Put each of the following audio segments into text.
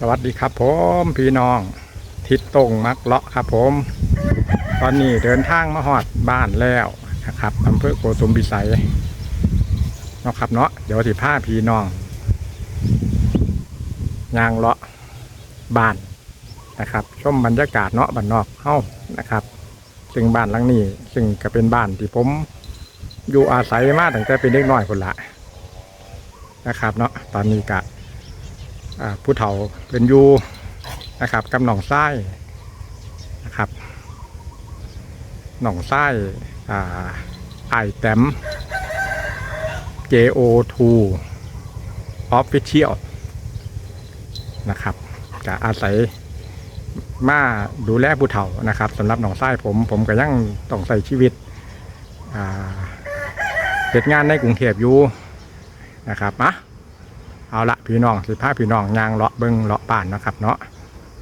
สวัสดีครับผมพี่น้อง ทิศตรงมักเลาะครับผม ตอนนี้เดินทางมาหอดบ้านแล้วนะครับอำเภอโกสุมพิสัยเนาะครับเนาะเดี๋ยวสิพาพี่น้องยางเลาะบ้านนะครับชมบรรยากาศเนาะบ้านนอกเฮ้านะครับ ซึ่งบ้านหลังนี้ซึ่งก็เป็นบ้านที่ผมอยู่อาศัยมาตั้งแต่เป็นเด็กน้อยคนละนะครับเนาะตอนนี้กะ ผู้เฒ่าเป็นยูนะครับกับหนองไส้นะครับ หนองไส้อ่าไอแตม JO2 Official นะครับจะอาศัยมาดูแลผู้เฒ่านะครับสำหรับหนองไส้ผมผมก็ยังต้องใส่ชีวิตเหตุงานในกรุงเทพอยู่นะครับมา เอาละพี่น้องสิพาพี่น้องยางเลาะเบิงเลาะบ้านนะครับ เนาะ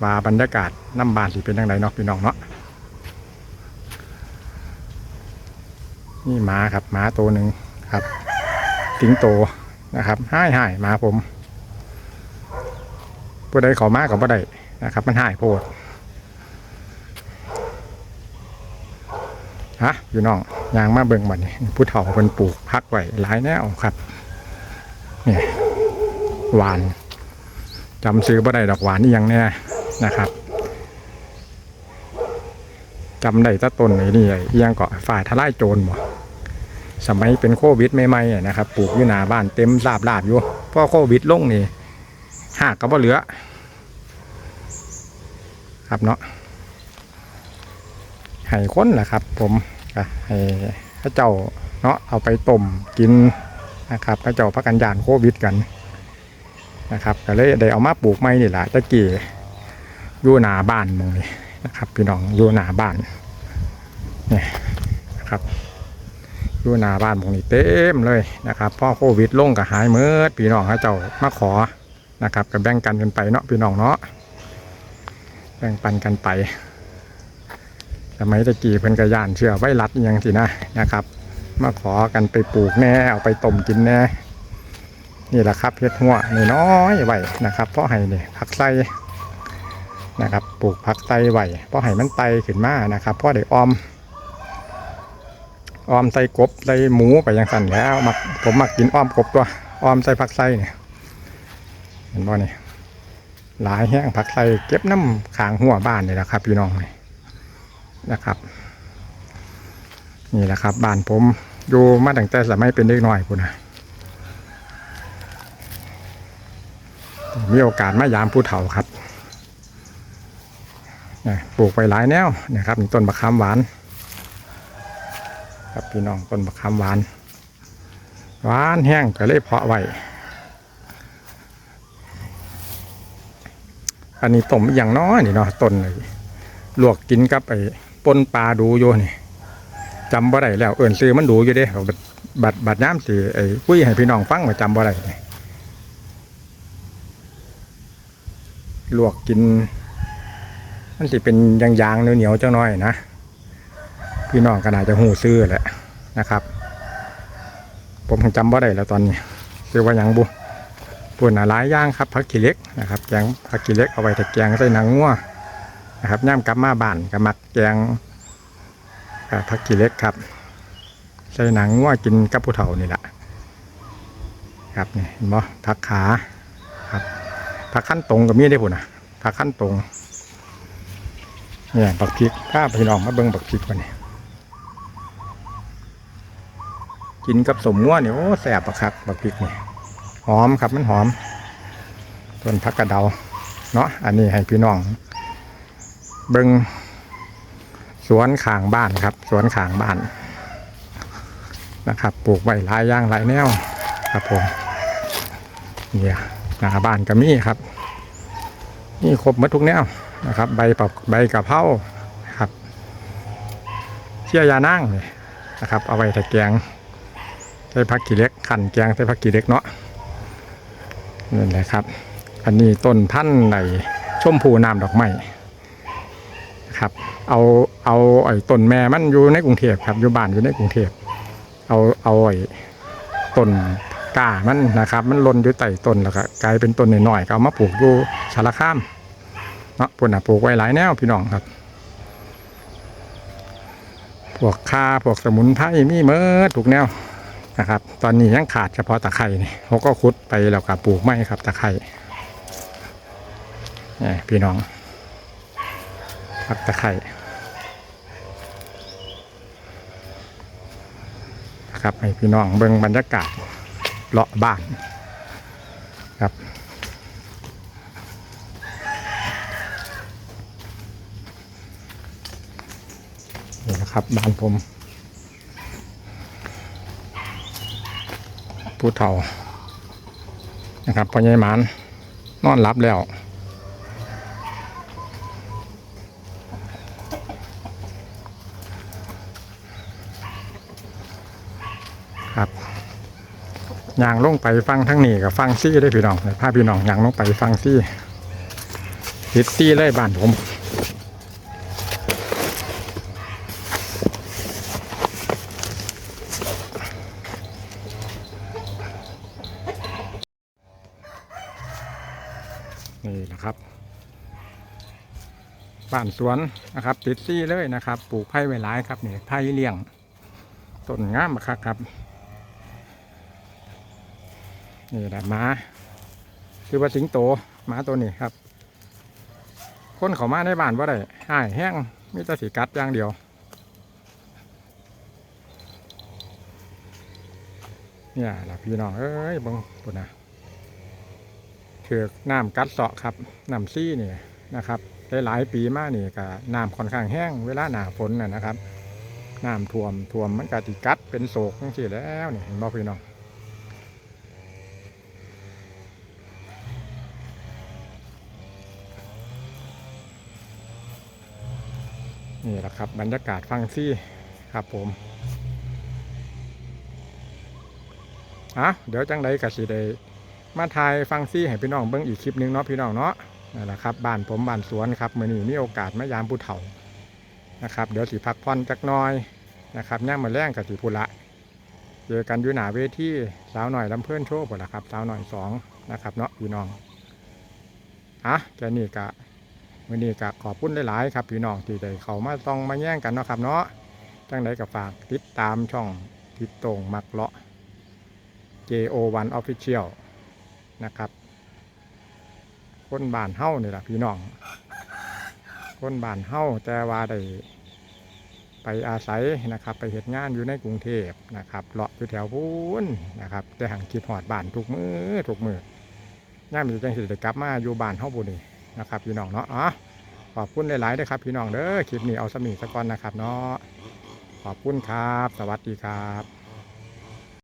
ว่าบรรยากาศน้ำบานสิเป็นยังไงเนาะพี่น้องเนาะนี่หมาครับหมาตัวหนึ่งครับสิงโตนะครับห้ายห้ายหมาผมผู้ใดขามากับผู้ใดนะครับ มันห้ายโพดฮะพี่น้องยางมาเบิ่งบัดนี้ผู้เฒ่าเพิ่นปลูกพักไว้หลายแนวครับเนี่ย หวานจำซื้อบ่ได้ดอกหวานนี่ยังแน่นะครับจำได้ตะต้นไอ้นี่ไอ้อิหยังเกาะฝ่ายทลายโจรบ่สมัยเป็นโควิดใหม่ๆนะครับปลูกอยู่หน้าบ้านเต็มลาบลาบอยู่พอโควิดลงนี่หากก็บ่เหลือ ครับเนาะให้ค้นแหละครับ ผมให้พระเจ้าเนาะเอาไปต้มกินนะครับพระเจ้าพักกันยานโควิดกัน นะครับก็เลยได้เอามาปลูกไม้นี่แหละตะกี้อยู่หนาบ้านมองนี่นะครับ พี่น้องอยู่หนาบ้านนี่นะครับอยู่หนาบ้านมองนี่เต็มเลยนะครับพ่อโควิดลงก็หายเมิดพี่น้องเขาเจ้ามาขอนะครับก็แบ่งกันกันไปเนาะพี่น้องเนาะแบ่งปันกันไปสมัยตะกี้เพิ่นกระยานเชื่อไว้รัดยังสินะนะครับ มาขอกันไปปลูกแน่เอาไปต้มกินแน่ นี่แหละครับเฮ็ดหัวน้อยไว้นะครับ เพราะให้นี่ผักไส้นะครับปลูกผักไส้ไว้เพราะให้มันไตขึ้นมานะครับเพราะได้ออม ออมใส่กบใส่หมูไปอย่างสั่นแล้วมักผมมักกินอ้อมกบตัวออมใส่ผักไส้เนี่ยเห็นบ่นี่หลายแห้งผักไส้เก็บน้ำขางหัวบ้านนี่แหละครับ พี่น้องนี่นะครับ นี่แหละครับบ้านผมอยู่มาตั้งแต่สมัยเป็นเด็กน้อยพุ่นนะ มีโอกาสมายามผู้เฒ่าครับปลูกไปหลายแนวนะครับมีต้นมะขามหวานครับพี่น้องต้นมะขามหวาน หวานแห้งก็เลยเพาะไว้อันนี้ต้มอย่างน้อยนี่เนาะต้นเลยลวกกินกับไอ้ปนปลาดูโยนี่จำบ่ได้แล้วเอิ่นซื้อมันดูอยู่เด้บัดบัดบัดน้ำสีไอ้คุยให้พี่น้องฟังมาจำบ่ได้ ลวกกิน มันสิเป็นยางๆเหนียวๆเจ้าน้อยนะ พี่น้องก็น่าจะหูซื้อแหละนะครับ ผมคงจำบ่ได้แล้วตอนนี้ซื้อว่ายังบุปุ่นหลายย่างครับผักขี้เล็กนะครับแกงผักขี้เล็กเอาไว้แต่แกงใส่หนังงัวนะครับย่ำกลับมาบ้านก็มักแกงผักขี้เล็กครับใส่หนังงัวกินกับผู้เฒ่านี่แหละครับนี่เห็นบ่ผักขา ผักขั้นตรงก็มีได้พุ่นะผักขั้นตรงเนี่ยบักพริกถ้าพี่น้องมาเบิ่งบักพริกกันนี่กินกับสมงัวเนี่ยโอ้แสบบักคักบักพริกนี่หอมครับมันหอมต้นผักกระเดาเนาะอันนี้ให้พี่น้อง เบิ่งสวนข้างบ้านครับ สวนข้างบ้านนะครับ ปลูกไว้หลายอย่างหลายแนวครับผมเนี่ยหน้าบ้านก็มีครับ นี่ครบหมดทุกแนวนะครับ ใบปักใบกะเพราครับเชี่ยยานั่งนี่นะครับ เอาไว้แต่แกงใส่ผักกีเล็กขันแกงใส่ผักกีเล็กเนาะนี่แหละครับ อันนี้ต้นพันธุ์ในชมพูน้ำดอกไม้นะครับ เอาเอาไอ้ต้นแม่มันอยู่ในกรุงเทพครับอยู่บ้านอยู่ในกรุงเทพเอาเอาไอ้ต้น กามันนะครับ มันหล่นอยู่ใต้ต้นแล้วก็กลายเป็นต้นน้อยๆก็เอามาปลูกอยู่สารคามเนาะปุ่นน่ะปลูกไว้หลายแนวพี่น้องครับพวกคาพวกสมุนไพรมีเมิดทุกแนวนะครับ ตอนนี้ยังขาดเฉพาะตะไคร่นี่เขาก็ขุดไปแล้วก็ปลูกไม่ครับตะไคร่นี่พี่น้องพักตะไคร่ครับให้พี่น้องเบิ่งบรรยากาศ เลาะบ้านครับนี่นะครับบ้านผมผู้เฒ่านะครับพ่อใหญ่หมานนอนหลับแล้วครับ ยางลงไปฟังทั้งนี้กับฟังซี่ได้พี่น้องพาพี่น้องยางลงไปฟังซี่ติดซี่เลยบ้านผมนี่นะครับบ้านสวนนะครับ ติดซี่เลยนะครับ ปลูกไผ่ไว้หลายครับนี่ไผ่เลี้ยงต้นงามคักครับ นี่แหละหมาคือว่าสิงโตหมาตัวนี้ครับ คนเขามาในบ้านว่าได้หายแห้งมีแต่สีกัดอย่างเดียว เนี่ยล่ะพี่น้อง เอ้ยบังปุ่นนะถือกน้ำกัดเสาะครับน้ำซี่นี่นะครับหลายปีมานี่ก็น้ำค่อนข้างแห้ง เวลาหนาฝนน่ะนะครับน้ำท่วมท่วมมันก็ติกัดเป็นโศกจังซี่แล้วนี่เห็นบ่พี่น้อง นี่แหละครับ บรรยากาศฟังซี่ครับผมอะเดี๋ยวจังไดก็สิได้มาถ่ายฟังซี่ให้พี่น้องเบิ่งอีกคลิปหนึงเนาะพี่น้องเนาะนั่นแหละครับบ้านผมบ้านสวนครับเมื้อนี้มีโอกาสมายามผู้เฒ่านะครับ เดี๋ยวสิพักผ่อนจักน้อยนะครับย่างมาแรงกับสิพุละเจอกันอยู่หนาเวทีสาวหน่อยลำเพื่อนโชว์หมดละครับสาวหน่อยสองนะครับเนาะพี่น้องอะแค่นี้กะ มื้อนี้กะขอบคุณหลายๆครับพี่น้องที่ได้เข้ามาต้องมาแย่งกันเนาะครับเนาะจังไดก็ฝากติดตามช่องทิดตรงมักเลาะ JO1 Official นะครับ คนบ้านเฮ้านี่แหละพี่น้อง คนบ้านเฮ้าแต่ว่าได้ไปอาศัยนะครับ ไปเหตุงานอยู่ในกรุงเทพนะครับเลาะอยู่แถวพูนนะครับแต่ห่างคิดหอดบ้านทุกมือทุกมือย่ามมีจังสิได้กลับมาอยู่บ้านเฮ้าบุนี่ นะครับพี่น้องเนาะอ๋อขอบคุณหลายๆด้วยครับพี่น้องเด้อคลิปนี้เอาสมีสะก่อนนะครับเนาะขอบคุณครับ สวัสดีครับ